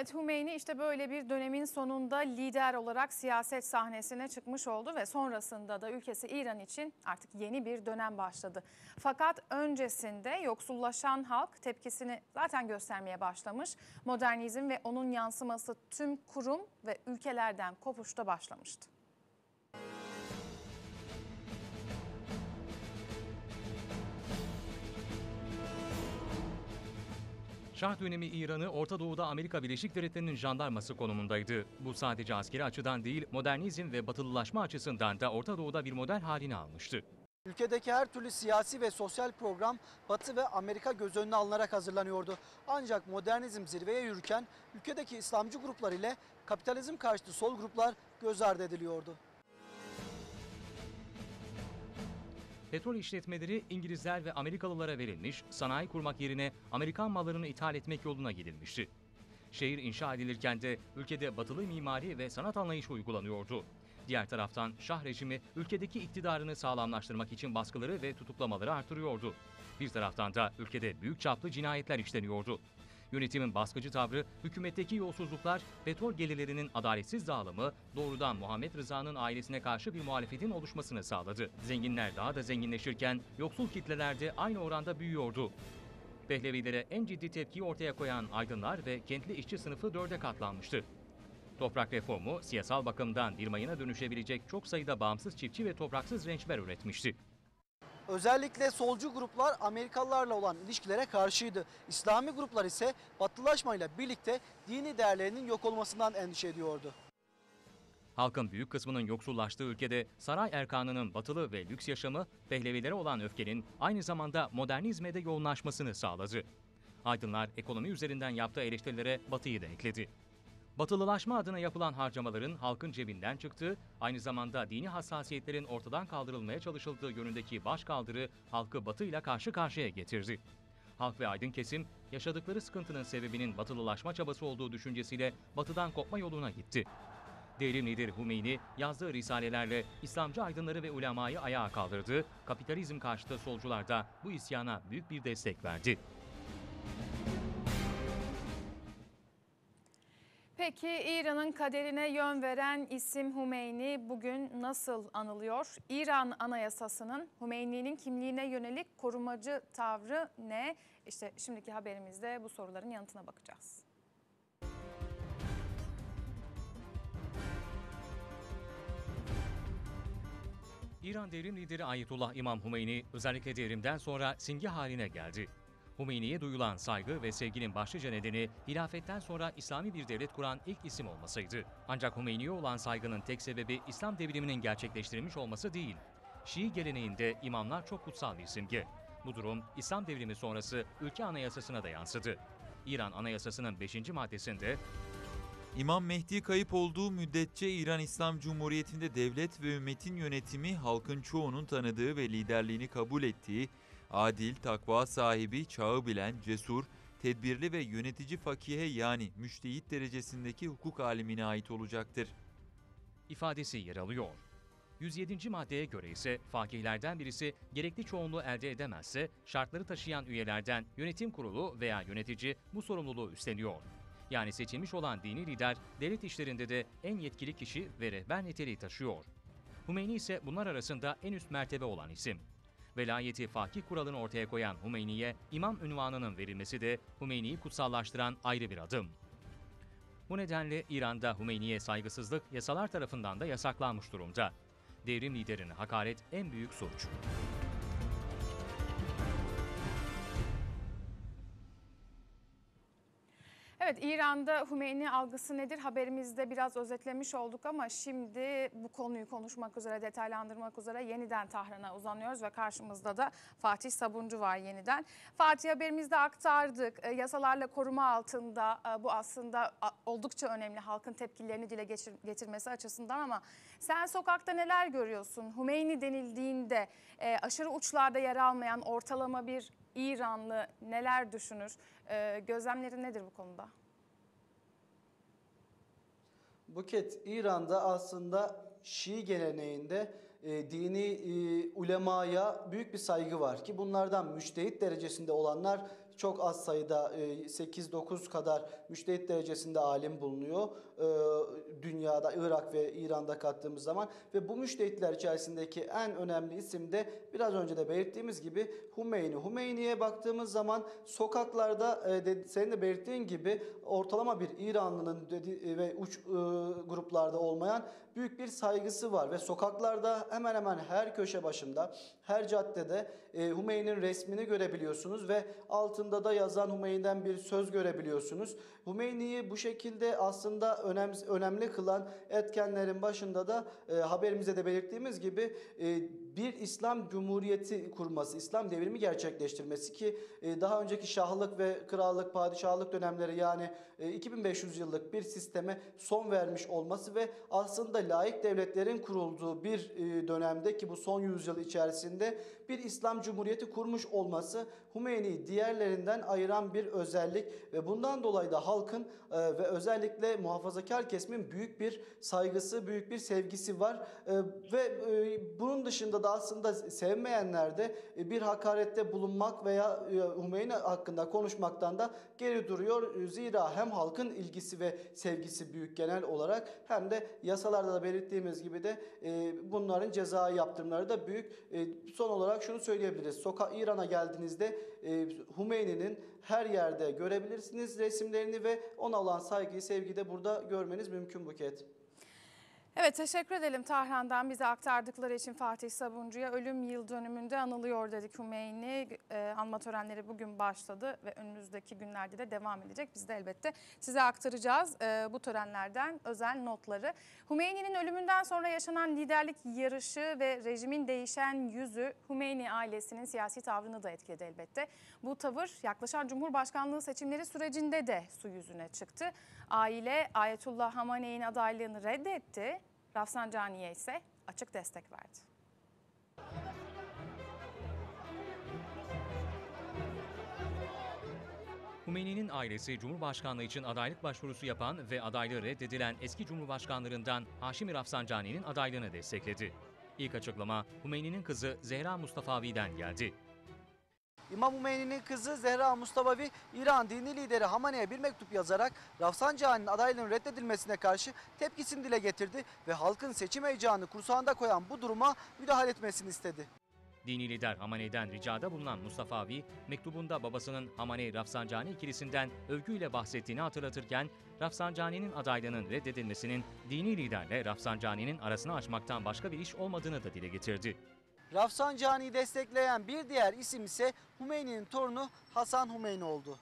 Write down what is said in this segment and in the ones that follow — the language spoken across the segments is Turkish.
Evet Hümeyni işte böyle bir dönemin sonunda lider olarak siyaset sahnesine çıkmış oldu ve sonrasında da ülkesi İran için artık yeni bir dönem başladı. Fakat öncesinde yoksullaşan halk tepkisini zaten göstermeye başlamış. Modernizm ve onun yansıması tüm kurum ve ülkelerden kopuşta başlamıştı. Şah dönemi İran'ı Orta Doğu'da Amerika Birleşik Devletleri'nin jandarması konumundaydı. Bu sadece askeri açıdan değil, modernizm ve batılılaşma açısından da Orta Doğu'da bir model halini almıştı. Ülkedeki her türlü siyasi ve sosyal program Batı ve Amerika göz önüne alınarak hazırlanıyordu. Ancak modernizm zirveye yürürken ülkedeki İslamcı gruplar ile kapitalizm karşıtı sol gruplar göz ardı ediliyordu. Petrol işletmeleri İngilizler ve Amerikalılara verilmiş, sanayi kurmak yerine Amerikan mallarını ithal etmek yoluna gidilmişti. Şehir inşa edilirken de ülkede batılı mimari ve sanat anlayışı uygulanıyordu. Diğer taraftan Şah rejimi ülkedeki iktidarını sağlamlaştırmak için baskıları ve tutuklamaları artırıyordu. Bir taraftan da ülkede büyük çaplı cinayetler işleniyordu. Yönetimin baskıcı tavrı, hükümetteki yolsuzluklar, petrol gelirlerinin adaletsiz dağılımı doğrudan Muhammed Rıza'nın ailesine karşı bir muhalefetin oluşmasını sağladı. Zenginler daha da zenginleşirken yoksul kitleler de aynı oranda büyüyordu. Pehlevilere en ciddi tepkiyi ortaya koyan aydınlar ve kentli işçi sınıfı dörde katlanmıştı. Toprak reformu siyasal bakımdan bir mayına dönüşebilecek çok sayıda bağımsız çiftçi ve topraksız rençber üretmişti. Özellikle solcu gruplar Amerikalılarla olan ilişkilere karşıydı. İslami gruplar ise batılılaşmayla birlikte dini değerlerinin yok olmasından endişe ediyordu. Halkın büyük kısmının yoksullaştığı ülkede saray erkanının batılı ve lüks yaşamı Pehlevilere olan öfkenin aynı zamanda modernizme de yoğunlaşmasını sağladı. Aydınlar ekonomi üzerinden yaptığı eleştirilere batıyı da ekledi. Batılılaşma adına yapılan harcamaların halkın cebinden çıktığı, aynı zamanda dini hassasiyetlerin ortadan kaldırılmaya çalışıldığı yönündeki başkaldırı halkı batıyla karşı karşıya getirdi. Halk ve aydın kesim yaşadıkları sıkıntının sebebinin batılılaşma çabası olduğu düşüncesiyle batıdan kopma yoluna gitti. Devrim lideri Hümeyni yazdığı risalelerle İslamcı aydınları ve ulemayı ayağa kaldırdı, kapitalizm karşıtı solcular da bu isyana büyük bir destek verdi. Peki İran'ın kaderine yön veren isim Hümeyni bugün nasıl anılıyor? İran Anayasası'nın Hümeyni'nin kimliğine yönelik korumacı tavrı ne? İşte şimdiki haberimizde bu soruların yanıtına bakacağız. İran devrim lideri Ayetullah İmam Hümeyni özellikle devrimden sonra simge haline geldi. Hümeyni'ye duyulan saygı ve sevginin başlıca nedeni hilafetten sonra İslami bir devlet kuran ilk isim olmasıydı. Ancak Hümeyni'ye olan saygının tek sebebi İslam devriminin gerçekleştirilmiş olması değil. Şii geleneğinde imamlar çok kutsal bir simge. Bu durum İslam devrimi sonrası ülke anayasasına da yansıdı. İran anayasasının 5. maddesinde İmam Mehdi kayıp olduğu müddetçe İran İslam Cumhuriyeti'nde devlet ve ümmetin yönetimi halkın çoğunun tanıdığı ve liderliğini kabul ettiği adil, takva sahibi, çağı bilen, cesur, tedbirli ve yönetici fakihe yani müştehit derecesindeki hukuk alimine ait olacaktır. ifadesi yer alıyor. 107. maddeye göre ise fakihlerden birisi gerekli çoğunluğu elde edemezse şartları taşıyan üyelerden yönetim kurulu veya yönetici bu sorumluluğu üstleniyor. Yani seçilmiş olan dini lider devlet işlerinde de en yetkili kişi ve rehber niteliği taşıyor. Hümeyni ise bunlar arasında en üst mertebe olan isim. Velayeti fakih kuralını ortaya koyan Hümeyni'ye imam ünvanının verilmesi de Hümeyni'yi kutsallaştıran ayrı bir adım. Bu nedenle İran'da Hümeyni'ye saygısızlık yasalar tarafından da yasaklanmış durumda. Devrim liderine hakaret en büyük suç. İran'da Hümeyni algısı nedir haberimizde biraz özetlemiş olduk ama şimdi bu konuyu konuşmak üzere detaylandırmak üzere yeniden Tahran'a uzanıyoruz ve karşımızda da Fatih Sabuncu var yeniden. Fatih haberimizde aktardık E, yasalarla koruma altında e, bu aslında oldukça önemli halkın tepkilerini dile getirmesi açısından ama sen sokakta neler görüyorsun? Hümeyni denildiğinde e, aşırı uçlarda yer almayan ortalama bir İranlı neler düşünür? Ee, gözlemleri nedir bu konuda? Buket İran'da aslında Şii geleneğinde e, dini e, ulemaya büyük bir saygı var ki bunlardan müştehit derecesinde olanlar çok az sayıda e, 8-9 kadar müştehit derecesinde alim bulunuyor. E, dünyada Irak ve İran'da kattığımız zaman ve bu müştehitler içerisindeki en önemli isim de biraz önce de belirttiğimiz gibi Hümeyni. Hümeyni'ye baktığımız zaman sokaklarda e, senin de belirttiğin gibi ortalama bir İranlının dedi, ve uç e, gruplarda olmayan büyük bir saygısı var ve sokaklarda hemen hemen her köşe başında, her caddede e, Hümeyni'nin resmini görebiliyorsunuz ve altında da yazan Hümeyni'den bir söz görebiliyorsunuz. Hümeyni'yi bu şekilde aslında önem, önemli kılan etkenlerin başında da e, haberimizde de belirttiğimiz gibi e, bir İslam Cumhuriyeti kurması, İslam devrimi gerçekleştirmesi ki e, daha önceki şahlık ve krallık, padişahlık dönemleri yani e, 2500 yıllık bir sisteme son vermiş olması ve aslında laik devletlerin kurulduğu bir e, dönemde ki bu son yüzyıl içerisinde bir İslam Cumhuriyeti kurmuş olması Hümeyni'yi diğerlerinden ayıran bir özellik ve bundan dolayı da halkın e, ve özellikle muhafazakar kesimin büyük bir saygısı, büyük bir sevgisi var. E, ve e, bunun dışında da aslında sevmeyenler de e, bir hakarette bulunmak veya e, Hümeyni hakkında konuşmaktan da geri duruyor. Zira hem halkın ilgisi ve sevgisi büyük genel olarak hem de yasalarda da belirttiğimiz gibi de e, bunların cezai yaptırımları da büyük. Son olarak şunu söyleyebiliriz. Soka İran'a geldiğinizde Hümeyni'nin her yerde görebilirsiniz resimlerini ve ona olan saygıyı, sevgiyi de burada görmeniz mümkün Buket. Evet teşekkür edelim Tahran'dan bize aktardıkları için Fatih Sabuncu'ya ölüm yıl dönümünde anılıyor dedik Hümeyni. E, anma törenleri bugün başladı ve önümüzdeki günlerde de devam edecek. Biz de elbette size aktaracağız e, bu törenlerden özel notları. Hümeyni'nin ölümünden sonra yaşanan liderlik yarışı ve rejimin değişen yüzü Hümeyni ailesinin siyasi tavrını da etkiledi elbette. Bu tavır yaklaşan Cumhurbaşkanlığı seçimleri sürecinde de su yüzüne çıktı. Aile Ayetullah Hamane'in adaylığını reddetti. Rafsanjani'ye ise açık destek verdi. Hümeyni'nin ailesi Cumhurbaşkanlığı için adaylık başvurusu yapan ve adaylığı reddedilen eski Cumhurbaşkanlarından Haşimi Rafsanjani'nin adaylığını destekledi. İlk açıklama Hümeyni'nin kızı Zehra Mustafavi'den geldi. İmam Hümeyni'nin kızı Zehra Mustafavi, İran dini lideri Hamane'ye bir mektup yazarak Rafsanjani'nin adaylığının reddedilmesine karşı tepkisini dile getirdi ve halkın seçim heyecanı kursağında koyan bu duruma müdahale etmesini istedi. Dini lider Hamane'den ricada bulunan Mustafavi, mektubunda babasının Hamane-Rafsanjani ikilisinden övgüyle bahsettiğini hatırlatırken, Rafsanjani'nin adaylığının reddedilmesinin dini liderle Rafsanjani'nin arasını açmaktan başka bir iş olmadığını da dile getirdi. Rafsanjani'yi destekleyen bir diğer isim ise Hümeyni'nin torunu Hasan Hümeyni oldu.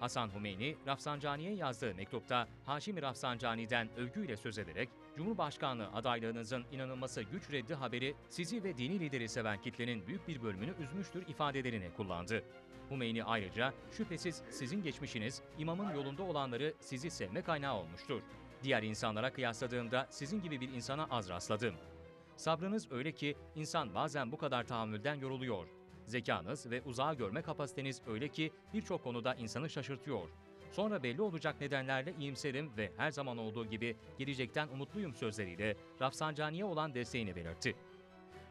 Hasan Hümeyni, Rafsanjani'ye yazdığı mektupta Haşimi Rafsanjani'den övgüyle söz ederek, Cumhurbaşkanlığı adaylığınızın inanılması güç reddi haberi sizi ve dini lideri seven kitlenin büyük bir bölümünü üzmüştür ifadelerini kullandı. Hümeyni ayrıca şüphesiz sizin geçmişiniz imamın yolunda olanları sizi sevme kaynağı olmuştur. Diğer insanlara kıyasladığımda sizin gibi bir insana az rastladım. Sabrınız öyle ki insan bazen bu kadar tahammülden yoruluyor. Zekanız ve uzağa görme kapasiteniz öyle ki birçok konuda insanı şaşırtıyor. Sonra belli olacak nedenlerle iyimserim ve her zaman olduğu gibi gelecekten umutluyum sözleriyle Rafsanjani'ye olan desteğini belirtti.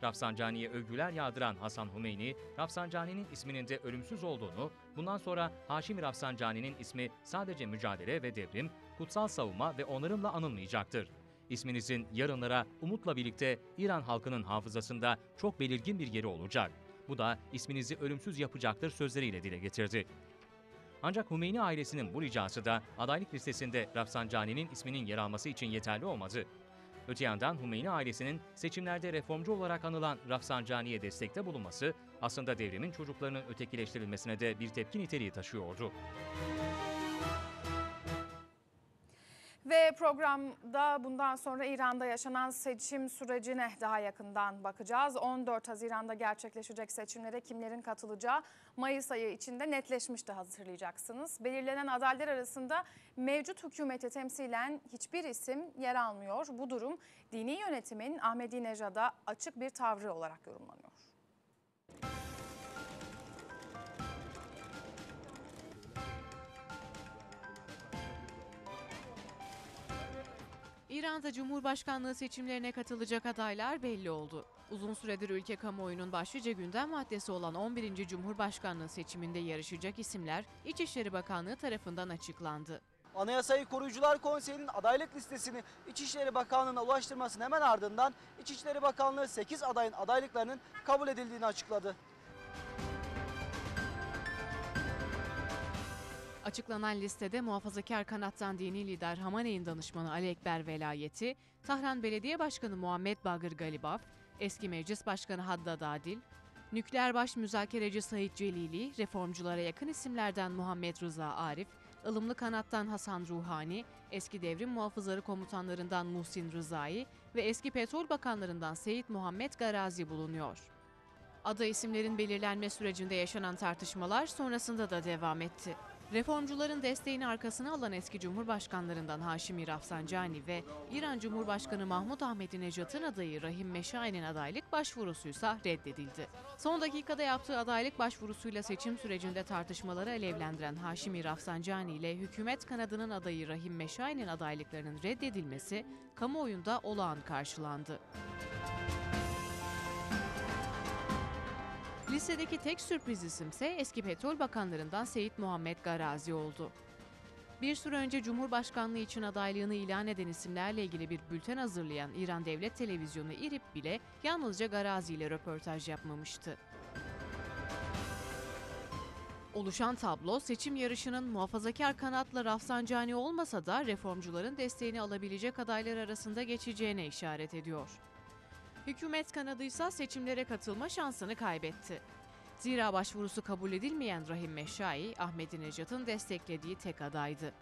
Rafsanjani'ye övgüler yağdıran Hasan Hümeyni, Rafsanjani'nin isminin de ölümsüz olduğunu, bundan sonra Haşimi Rafsanjani'nin ismi sadece mücadele ve devrim, kutsal savunma ve onarımla anılmayacaktır. İsminizin yarınlara umutla birlikte İran halkının hafızasında çok belirgin bir yeri olacak. Bu da isminizi ölümsüz yapacaktır sözleriyle dile getirdi. Ancak Hümeyni ailesinin bu ricası da adaylık listesinde Rafsanjani'nin isminin yer alması için yeterli olmadı. Öte yandan Hümeyni ailesinin seçimlerde reformcu olarak anılan Rafsanjani'ye destekte bulunması aslında devrimin çocuklarının ötekileştirilmesine de bir tepki niteliği taşıyordu. Ve programda bundan sonra İran'da yaşanan seçim sürecine daha yakından bakacağız. 14 Haziran'da gerçekleşecek seçimlere kimlerin katılacağı Mayıs ayı içinde netleşmişti hatırlayacaksınız. Belirlenen adaylar arasında mevcut hükümeti temsilen hiçbir isim yer almıyor. Bu durum dini yönetimin Ahmedinejad'a açık bir tavrı olarak yorumlanıyor. İran'da Cumhurbaşkanlığı seçimlerine katılacak adaylar belli oldu. Uzun süredir ülke kamuoyunun başlıca gündem maddesi olan 11. Cumhurbaşkanlığı seçiminde yarışacak isimler İçişleri Bakanlığı tarafından açıklandı. Anayasayı Koruyucular Konseyi'nin adaylık listesini İçişleri Bakanlığı'na ulaştırmasının hemen ardından İçişleri Bakanlığı 8 adayın adaylıklarının kabul edildiğini açıkladı. Açıklanan listede muhafazakar kanattan dini lider Hamaney'in danışmanı Ali Ekber Velayeti, Tahran Belediye Başkanı Muhammed Bagır Galibaf, eski Meclis Başkanı Haddad Adil, nükleer baş müzakereci Said Celili, reformculara yakın isimlerden Muhammed Rıza Arif, ılımlı kanattan Hasan Ruhani, eski devrim muhafızları komutanlarından Muhsin Rızai ve eski petrol bakanlarından Seyit Muhammed Garazi bulunuyor. Aday isimlerin belirlenme sürecinde yaşanan tartışmalar sonrasında da devam etti. Reformcuların desteğini arkasına alan eski cumhurbaşkanlarından Haşimi Rafsanjani ve İran Cumhurbaşkanı Mahmut Ahmadinejad'ın adayı Rahim Meşai'nin adaylık başvurusuysa reddedildi. Son dakikada yaptığı adaylık başvurusuyla seçim sürecinde tartışmaları alevlendiren Haşimi Rafsanjani ile hükümet kanadının adayı Rahim Meşai'nin adaylıklarının reddedilmesi kamuoyunda olağan karşılandı. Listedeki tek sürpriz isimse eski petrol bakanlarından Seyit Muhammed Garazi oldu. Bir süre önce Cumhurbaşkanlığı için adaylığını ilan eden isimlerle ilgili bir bülten hazırlayan İran Devlet Televizyonu İRİB bile yalnızca Garazi ile röportaj yapmamıştı. Oluşan tablo seçim yarışının muhafazakar kanatla Rafsanjani olmasa da reformcuların desteğini alabilecek adaylar arasında geçeceğine işaret ediyor. Hükümet kanadıysa seçimlere katılma şansını kaybetti. Zira başvurusu kabul edilmeyen Rahim Meşai, Ahmadinejad'ın desteklediği tek adaydı.